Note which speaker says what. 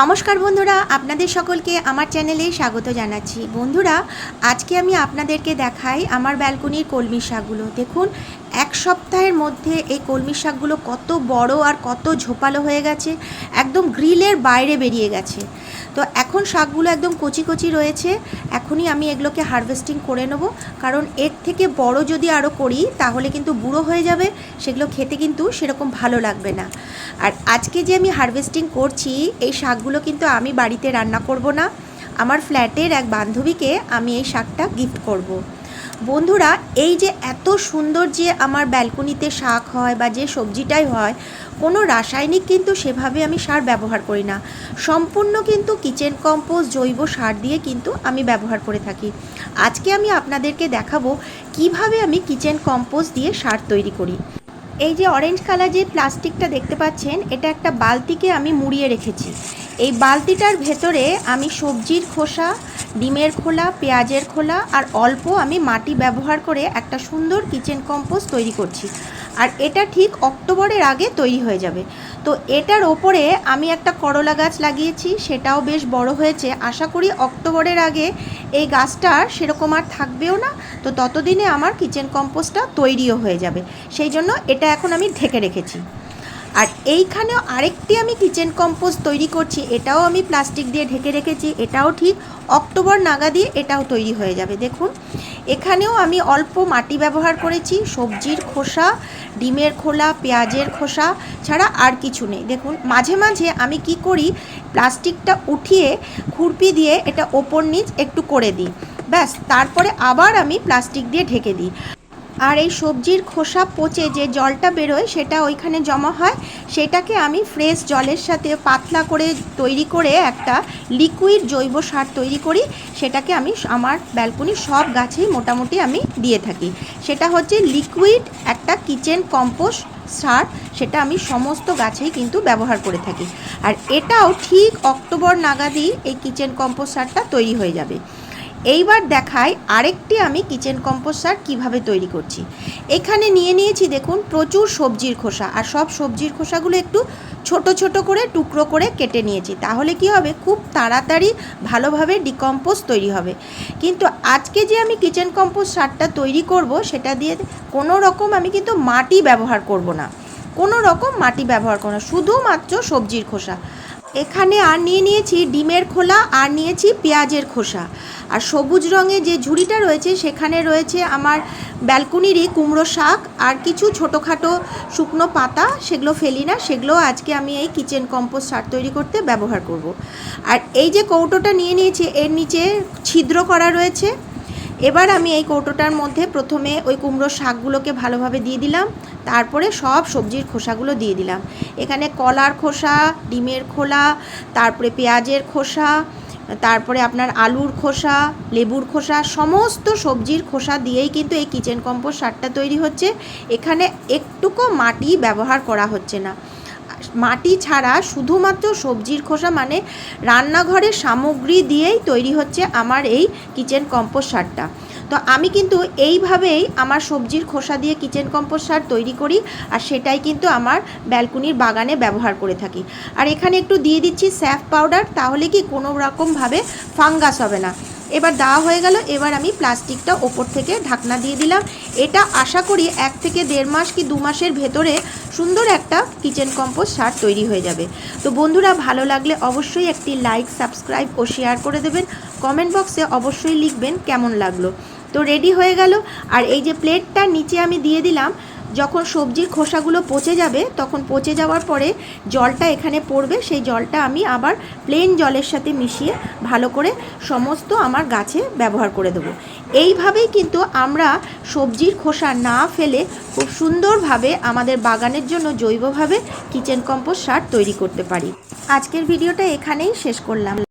Speaker 1: নমস্কার বন্ধুরা, আপনাদের সকলকে আমার চ্যানেলে স্বাগত জানাচ্ছি। বন্ধুরা, আজকে আমি আপনাদেরকে দেখাই আমার ব্যালকনির কলমি শাকগুলো। দেখুন এক সপ্তাহের মধ্যে এই কলমি শাকগুলো কত বড় আর কত ঝোপালো হয়ে গেছে, একদম গ্রিলের বাইরে বেরিয়ে গেছে। তো এখন শাকগুলো একদম কচি কচি রয়েছে, এখনই আমি এগুলোকে হারভেস্টিং করে নেব। কারণ এর থেকে বড় যদি আরও করি, তাহলে কিন্তু বুড়ো হয়ে যাবে, সেগুলো খেতে কিন্তু সেরকম ভালো লাগবে না। আর আজকে যে আমি হারভেস্টিং করছি, এই শাকগুলো কিন্তু আমি বাড়িতে রান্না করব না। আমার ফ্ল্যাটের এক বান্ধবীকে আমি এই শাকটা গিফট করব। বন্ধুরা, এই যে এত সুন্দর যে আমার ব্যালকনিতে শাক হয় বা যে সবজিটাই হয়, কোনো রাসায়নিক কিন্তু সেভাবে আমি সার ব্যবহার করি না। সম্পূর্ণ কিন্তু কিচেন কম্পোস্ট জৈব সার দিয়ে কিন্তু আমি ব্যবহার করে থাকি। আজকে আমি আপনাদেরকে দেখাবো কীভাবে আমি কিচেন কম্পোস্ট দিয়ে সার তৈরি করি। এই যে অরেঞ্জ কালার যে প্লাস্টিকটা দেখতে পাচ্ছেন, এটা একটা বালতিকে আমি মুড়িয়ে রেখেছি। এই বালতিটার ভেতরে আমি সবজির খোসা ডিমের খোলা, পেঁয়াজের খোলা আর অল্প আমি মাটি ব্যবহার করে একটা সুন্দর কিচেন কম্পোস্ট তৈরি করছি। আর এটা ঠিক অক্টোবরের আগে তৈরি হয়ে যাবে। তো এটার ওপরে আমি একটা করলা গাছ লাগিয়েছি, সেটাও বেশ বড় হয়েছে। আশা করি অক্টোবরের আগে এই গাছটা সেরকম আর থাকবেও না। তো ততদিনে আমার কিচেন কম্পোস্টটা তৈরিও হয়ে যাবে। সেই জন্য এটা এখন আমি ঢেকে রেখেছি। আর এইখানেও আরেকটি আমি কিচেন কম্পোস্ট তৈরি করছি, এটাও আমি প্লাস্টিক দিয়ে ঢেকে রেখেছি, এটাও ঠিক অক্টোবর নাগা দিয়ে এটাও তৈরি হয়ে যাবে, দেখুন। এখানেও আমি অল্প মাটি ব্যবহার করেছি, সবজির খোসা, ডিমের খোলা, পেঁয়াজের খোসা ছাড়া আর কিছু নেই। দেখুন, মাঝে মাঝে আমি কি করি প্লাস্টিকটা উঠিয়ে খুরপি দিয়ে এটা ওপর নিচ একটু করে দিই, ব্যাস, তারপরে আবার আমি প্লাস্টিক দিয়ে ঢেকে দিই। আর এই সবজির খোসা পচে যে জলটা বেরোয় সেটা ওইখানে জমা হয়। সেটাকে আমি ফ্রেশ জলের সাথে পাতলা করে তৈরি করে একটা লিকুইড জৈব সার তৈরি করি। সেটাকে আমি আমার ব্যালকনির সব গাছেই মোটামুটি আমি দিয়ে থাকি। সেটা হচ্ছে লিকুইড একটা কিচেন কম্পোস্ট সার। সেটা আমি সমস্ত গাছেই কিন্তু ব্যবহার করে থাকি। আর এটাও ঠিক অক্টোবর নাগাদই এই কিচেন কম্পোস্ট সারটা তৈরি হয়ে যাবে। এইবার দেখাই আরেকটি আমি কিচেন কম্পোস্ট সার কীভাবে তৈরি করছি। এখানে নিয়ে নিয়েছি দেখুন প্রচুর সবজির খোসা, আর সব সবজির খোসাগুলো একটু ছোট ছোট করে টুকরো করে কেটে নিয়েছি। তাহলে কি হবে? খুব তাড়াতাড়ি ভালোভাবে ডিকম্পোস্ট তৈরি হবে। কিন্তু আজকে যে আমি কিচেন কম্পোস্ট সারটা তৈরি করব, সেটা দিয়ে কোনো রকম আমি কিন্তু মাটি ব্যবহার করব না। কোনো রকম মাটি ব্যবহার করব না। শুধুমাত্র সবজির খোসা। এখানে আর নিয়ে নিয়েছি ডিমের খোলা, আর নিয়েছি পেঁয়াজের খোসা। আর সবুজ রঙের যে ঝুড়িটা রয়েছে, সেখানে রয়েছে আমার ব্যালকনিরই কুমড়ো শাক আর কিছু ছোটোখাটো শুকনো পাতা। সেগুলো ফেলি না, সেগুলো আজকে আমি এই কিচেন কম্পোস্ট সার তৈরি করতে ব্যবহার করব। আর এই যে কৌটোটা নিয়ে নিয়েছি, এর নিচে ছিদ্র করা রয়েছে। এবার আমি এই কৌটোটার মধ্যে প্রথমে ওই কুমড়ো শাকগুলোকে ভালোভাবে দিয়ে দিলাম, তারপরে সব সবজির খোসাগুলো দিয়ে দিলাম। এখানে কলার খোসা, ডিমের খোলা, তারপরে পেঁয়াজের খোসা, তারপরে আপনার আলুর খোসা, লেবুর খোসা, সমস্ত সবজির খোসা দিয়েই কিন্তু এই কিচেন কম্পোস্ট সারটা তৈরি হচ্ছে। এখানে একটুকু মাটি ব্যবহার করা হচ্ছে না। মাটি ছাড়া শুধুমাত্র সবজির খোসা মানে রান্নাঘরের সামগ্রী দিয়েই তৈরি হচ্ছে আমার এই কিচেন কম্পোস্ট সারটা। তো আমি কিন্তু এইভাবেই আমার সবজির খোসা দিয়ে কিচেন কম্পোস্ট সার তৈরি করি আর সেটাই কিন্তু আমার ব্যালকনির বাগানে ব্যবহার করে থাকি। আর এখানে একটু দিয়ে দিচ্ছি স্যাফ পাউডার, তাহলে কি কোনো রকমভাবে ফাঙ্গাস হবে না। এবার দেওয়া হয়ে গেল, এবার আমি প্লাস্টিকটা ওপর থেকে ঢাকনা দিয়ে দিলাম। এটা আশা করি এক থেকে দেড় মাস কি দু মাসের ভেতরে সুন্দর একটা কিচেন কম্পোস্ট সার তৈরি হয়ে যাবে। তো বন্ধুরা, ভালো লাগলে অবশ্যই একটি লাইক, সাবস্ক্রাইব ও শেয়ার করে দেবেন। কমেন্ট বক্সে অবশ্যই লিখবেন কেমন লাগল। তো রেডি হয়ে গেল, আর এই যে প্লেটটা নিচে আমি দিয়ে দিলাম যখন সবজির খোসাগুলো পচে যাবে, তখন পচে যাওয়ার পরে জলটা এখানে পড়বে। সেই জলটা আমি আবার প্লেন জলের সাথে মিশিয়ে ভালো করে সমস্ত আমার গাছে ব্যবহার করে দেবো। এইভাবেই কিন্তু আমরা সবজির খোসা না ফেলে খুব সুন্দরভাবে আমাদের বাগানের জন্য জৈবভাবে কিচেন কম্পোস্ট সার তৈরি করতে পারি। আজকের ভিডিওটা এখানেই শেষ করলাম।